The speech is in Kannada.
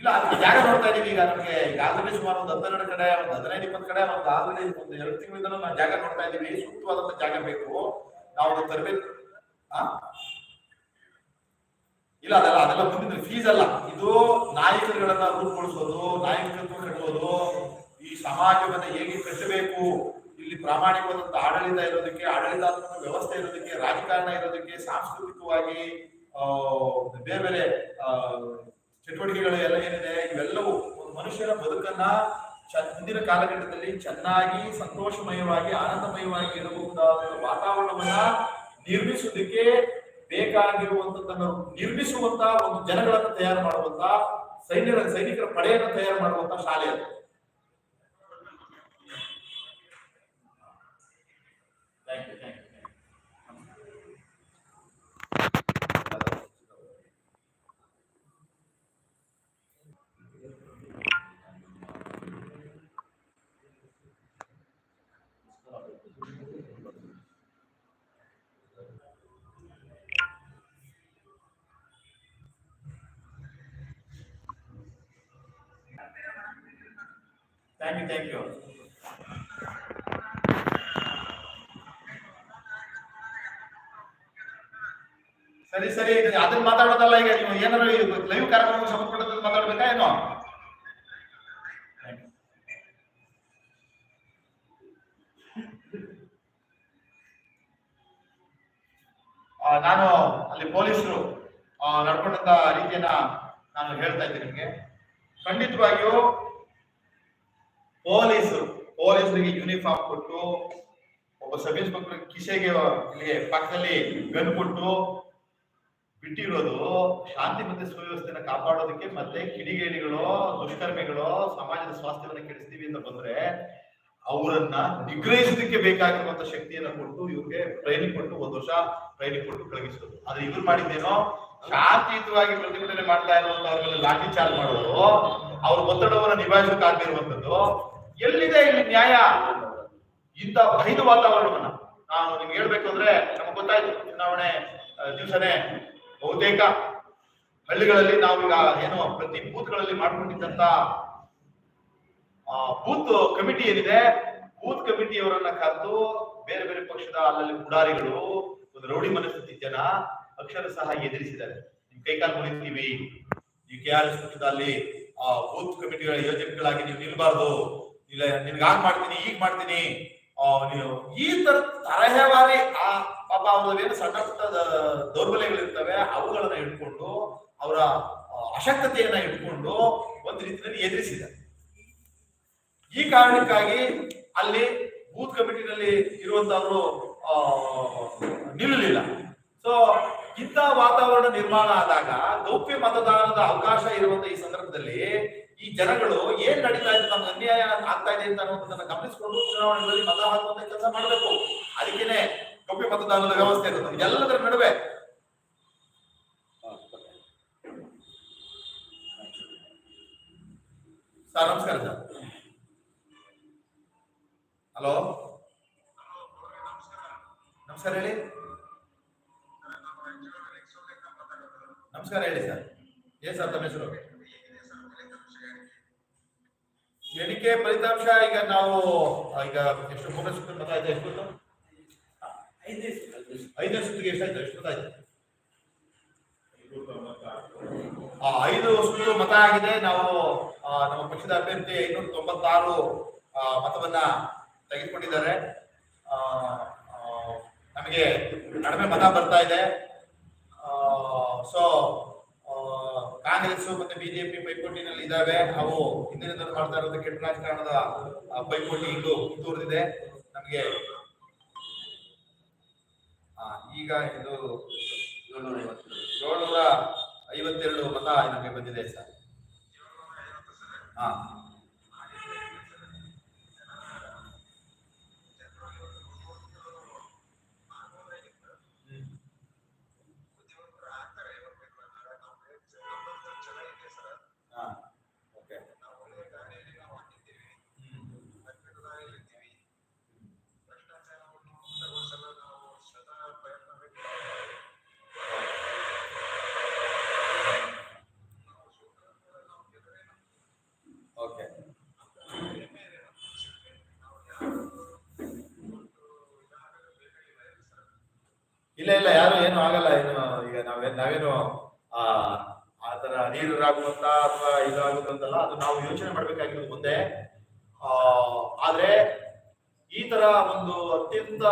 ಇಲ್ಲ ಅದಕ್ಕೆ ಜಾಗ ನೋಡ್ತಾ ಇದೀವಿ, ಈಗ ನಮಗೆ ಈಗಾಗಲೇ ಸುಮಾರು ಒಂದು ಹನ್ನೆರಡು ಕಡೆ, ಒಂದು ಹದಿನೈದು ಇಪ್ಪತ್ತು ಕಡೆ, ಒಂದು ಆಲ್ರೆಡಿ ಒಂದು ಎರಡು ತಿಂಗಳಿಂದ ನಾವು ಜಾಗ ನೋಡ್ತಾ ಇದೀವಿ ಸೂಕ್ತವಾದಂತ ಜಾಗ ಬೇಕು. ನಾವು ತರಬೇಕು. ಇಲ್ಲ, ಅದಲ್ಲ, ಅದೆಲ್ಲ ಮುಂದಿನ ಫೀಸ್ ಅಲ್ಲ. ಇದು ನಾಯಕರುಗಳನ್ನ ರೂಪುಗೊಳಿಸೋದು, ನಾಯಕತ್ವ ಕಟ್ಟೋದು, ಈ ಸಮಾಜವನ್ನ ಹೇಗೆ ಕಟ್ಟಬೇಕು, ಇಲ್ಲಿ ಪ್ರಾಮಾಣಿಕವಾದಂತ ಆಡಳಿತ ಇರೋದಕ್ಕೆ, ಆಡಳಿತಾತ್ಮಕ ವ್ಯವಸ್ಥೆ ಇರೋದಕ್ಕೆ, ರಾಜಕಾರಣ ಇರೋದಕ್ಕೆ, ಸಾಂಸ್ಕೃತಿಕವಾಗಿ ಬೇರೆ ಬೇರೆ ಚಟುವಟಿಕೆಗಳು ಎಲ್ಲ ಏನಿದೆ, ಇವೆಲ್ಲವೂ ಒಂದು ಮನುಷ್ಯನ ಬದುಕನ್ನ ಮುಂದಿನ ಕಾಲಘಟ್ಟದಲ್ಲಿ ಚೆನ್ನಾಗಿ, ಸಂತೋಷಮಯವಾಗಿ, ಆನಂದಮಯವಾಗಿ ಇರಬಹುದಾದ ವಾತಾವರಣವನ್ನ ನಿರ್ಮಿಸುವುದಕ್ಕೆ ಬೇಕಾಗಿರುವಂತದ್ದನ್ನು ನಿರ್ಮಿಸುವಂತ ಒಂದು ಜನಗಳನ್ನು ತಯಾರು ಮಾಡುವಂತ ಸೈನ್ಯರ ಸೈನಿಕರ ಪಡೆಯನ್ನು ತಯಾರು ಮಾಡುವಂತ ಶಾಲೆ ಅದು. Thank ಯು ಥ್ಯಾಂಕ್ ಯು ಸರಿ ಸರಿ ಅದನ್ನ ಮಾತಾಡೋದಲ್ಲ ಈಗ ನೀವು ಏನಾದ್ರು ಲೈವ್ ಕಾರ್ಯಕ್ರಮ ಸಂಬಂಧಪಟ್ಟದ್ದು ಮಾತಾಡ್ಬೇಕಾ ಏನೋ? ನಾನು ಅಲ್ಲಿ ಪೊಲೀಸರು ನಡ್ಕೊಂಡಂತ ರೀತಿಯನ್ನ ನಾನು ಹೇಳ್ತಾ ಇದ್ದೀನಿ ನಿಮಗೆ. ಖಂಡಿತವಾಗಿಯೂ ಪೊಲೀಸರು, ಪೊಲೀಸರಿಗೆ ಯೂನಿಫಾರ್ಮ್ ಕೊಟ್ಟು, ಒಬ್ಬ ಸಬ್ ಇನ್ಸ್ಪೆಕ್ಟರ್ ಕಿಸೆಗೆ ಪಕ್ಕದಲ್ಲಿ ಗನ್ ಕೊಟ್ಟು ಬಿಟ್ಟಿರೋದು, ಶಾಂತಿ ಮತ್ತೆ ಸುವ್ಯವಸ್ಥೆನ ಕಾಪಾಡೋದಕ್ಕೆ ಮತ್ತೆ ಕಿಡಿಗೇಡಿಗಳು, ದುಷ್ಕರ್ಮಿಗಳು ಸಮಾಜದ ಸ್ವಾಸ್ಥ್ಯವನ್ನ ಕೆಡಿಸ್ತೀವಿ ಅಂತ ಬಂದ್ರೆ, ಅವರನ್ನ ನಿಗ್ರಹಿಸೋದಕ್ಕೆ ಬೇಕಾಗಿರುವಂತ ಶಕ್ತಿಯನ್ನ ಕೊಟ್ಟು ಇವ್ರಿಗೆ ಟ್ರೈನಿಂಗ್ ಕೊಟ್ಟು ಒಂದು ವರ್ಷ ಟ್ರೈನಿಂಗ್ ಕೊಟ್ಟು ಕಳುಹಿಸೋದು. ಆದ್ರೆ ಇವ್ರು ಮಾಡಿದ್ದೇನೋ, ಶಾಂತಿಯುತವಾಗಿ ಪ್ರತಿಭಟನೆ ಮಾಡ್ತಾ ಇರುವಂತವ್ರ ಲಾಠಿ ಚಾರ್ಜ್ ಮಾಡೋರು ಅವ್ರ ಒತ್ತಡವನ್ನ ನಿಭಾಯಿಸೋಕಾಗಿರುವಂತದ್ದು ಎಲ್ಲಿದೆ ಇಲ್ಲಿ ನ್ಯಾಯ? ಇಂತ ಭಯದ ವಾತಾವರಣವನ್ನ ನಾನು ನಿಮ್ಗೆ ಹೇಳ್ಬೇಕು ಅಂದ್ರೆ ನಮಗೆ ಗೊತ್ತಾಯ್ತು, ಚುನಾವಣೆ ದಿವಸನೇ ಬಹುತೇಕ ಹಳ್ಳಿಗಳಲ್ಲಿ ನಾವೀಗ ಏನೋ ಪ್ರತಿ ಬೂತ್ಗಳಲ್ಲಿ ಮಾಡ್ಕೊಂಡಿದ್ದಂತ ಬೂತ್ ಕಮಿಟಿ ಏನಿದೆ, ಬೂತ್ ಕಮಿಟಿಯವರನ್ನ ಕರೆದು ಬೇರೆ ಬೇರೆ ಪಕ್ಷದ ಅಲ್ಲಲ್ಲಿ ಪುಡಾರಿಗಳು, ಒಂದು ರೌಡಿ ಮನಸ್ಥಿತಿ ಜನ ಅಕ್ಷರ ಸಹ ಎದುರಿಸಿದ್ದಾರೆ. ನಿಮ್ ಕೈಕಾಲು ಮುರಿತೀವಿ ನೀವು ಕೆ ಆರ್ ಎಸ್ ಪಕ್ಷದಲ್ಲಿ ಬೂತ್ ಕಮಿಟಿಗಳ ಯೋಜನೆಗಳಾಗಿ ನೀವು ನಿಲ್ಬಾರ್ದು. ಇಲ್ಲ, ನಿನ್ಗೆ ಹಾಗೆ ಮಾಡ್ತೀನಿ ಈಗ ಮಾಡ್ತೀನಿ. ಈ ತರ ತರಹೇವಾರಿ ಆ, ಪಾಪ ಅವ್ರದ್ದೇನು ಸಣ್ಣ ಪುಟ್ಟ ದೌರ್ಬಲ್ಯಗಳಿರ್ತವೆ, ಅವುಗಳನ್ನ ಇಟ್ಕೊಂಡು ಅವರ ಅಶಕ್ತತೆಯನ್ನ ಇಟ್ಕೊಂಡು ಒಂದು ರೀತಿಯಲ್ಲಿ ಎದುರಿಸಿದ. ಈ ಕಾರಣಕ್ಕಾಗಿ ಅಲ್ಲಿ ಬೂತ್ ಕಮಿಟಿನಲ್ಲಿ ಇರುವಂತವರು ನಿಲ್ಲಲಿಲ್ಲ. ಸೊ ಇಂಥ ವಾತಾವರಣ ನಿರ್ಮಾಣ ಆದಾಗ ಗೌಪ್ಯ ಮತದಾನದ ಅವಕಾಶ ಇರುವಂತ ಈ ಸಂದರ್ಭದಲ್ಲಿ ಈ ಜನಗಳು ಏನ್ ನಡೀತಾ ಇದೆ ನಮ್ಗೆ ಅನ್ಯಾಯ ಆಗ್ತಾ ಇದೆ ಅಂತ ಅನ್ನೋದನ್ನ ಗಮನಿಸಿಕೊಂಡು ಚುನಾವಣೆಗಳಲ್ಲಿ ಮತ ಹಾಕುವಂತ ಕೆಲಸ ಮಾಡಬೇಕು. ಅದಕ್ಕೇನೆ ಕಪ್ಪಿ ಮತದಾನದ ವ್ಯವಸ್ಥೆ ಇರುತ್ತೆ. ಎಲ್ಲದರ ನಡುವೆ. ಸರ್, ನಮಸ್ಕಾರ ಸರ್. ಹಲೋ? ನಮಸ್ಕಾರ ಹೇಳಿ. ನಮಸ್ಕಾರ ಹೇಳಿ ಸರ್. ಏನ್ ಸರ್ ತಮ್ಮ ಹೆಸರು? ಎಣಿಕೆ ಫಲಿತಾಂಶ ಈಗ ನಾವು ಈಗ ಎಷ್ಟು ಮೂರನೇ ಮತ ಇದೆ ಎಷ್ಟು ಗೊತ್ತು? ಐದನೇ ಸುತ್ತಿಗೆ ಎಷ್ಟಾಯ್ತು ಎಷ್ಟು ಮತ ಆಯ್ತು ಆ, ಐದು ಸುತ್ತು ಮತ ಆಗಿದೆ. ನಾವು ನಮ್ಮ ಪಕ್ಷದ ಅಭ್ಯರ್ಥಿ ಐನೂರ ತೊಂಬತ್ತಾರು ಮತವನ್ನ ತೆಗೆದುಕೊಂಡಿದ್ದಾರೆ. ನಮಗೆ ಕಡಿಮೆ ಮತ ಬರ್ತಾ ಇದೆ ಸೊ ಕಾಂಗ್ರೆಸ್ ಮತ್ತೆ ಬಿಜೆಪಿ ಪೈಪೋಟಿನಲ್ಲಿ ಇದಾವೆ. ಅವು ಹಿಂದಿನಿಂದ ಮಾಡ್ತಾ ಇರೋದು ಕೆಟ್ಟ ರಾಜಕಾರಣದ ಪೈಪೋಟಿ ಇಂದು ಮುಂದುವರೆದಿದೆ ನಮಗೆ ಈಗ ಇದು ಏಳ್ನೂರ ಐವತ್ತೆರಡು ಮತ ನಮಗೆ ಬಂದಿದೆ ಸರ್. ಹಾ ಇಲ್ಲ ಇಲ್ಲ, ಯಾರು ಏನು ಆಗಲ್ಲ. ಏನು ಈಗ ನಾವೇನ್ ನಾವೇನು, ಆ ಆತರ ತರ ನೀರು ಆಗುವಂತ ಅಥವಾ ಇದಾಗುತ್ತಂತಲ್ಲ, ಅದು ನಾವು ಯೋಚನೆ ಮಾಡ್ಬೇಕಾಗಿರೋದು ಮುಂದೆ. ಆ, ಆದ್ರೆ ಈ ತರ ಒಂದು ಅತ್ಯಂತ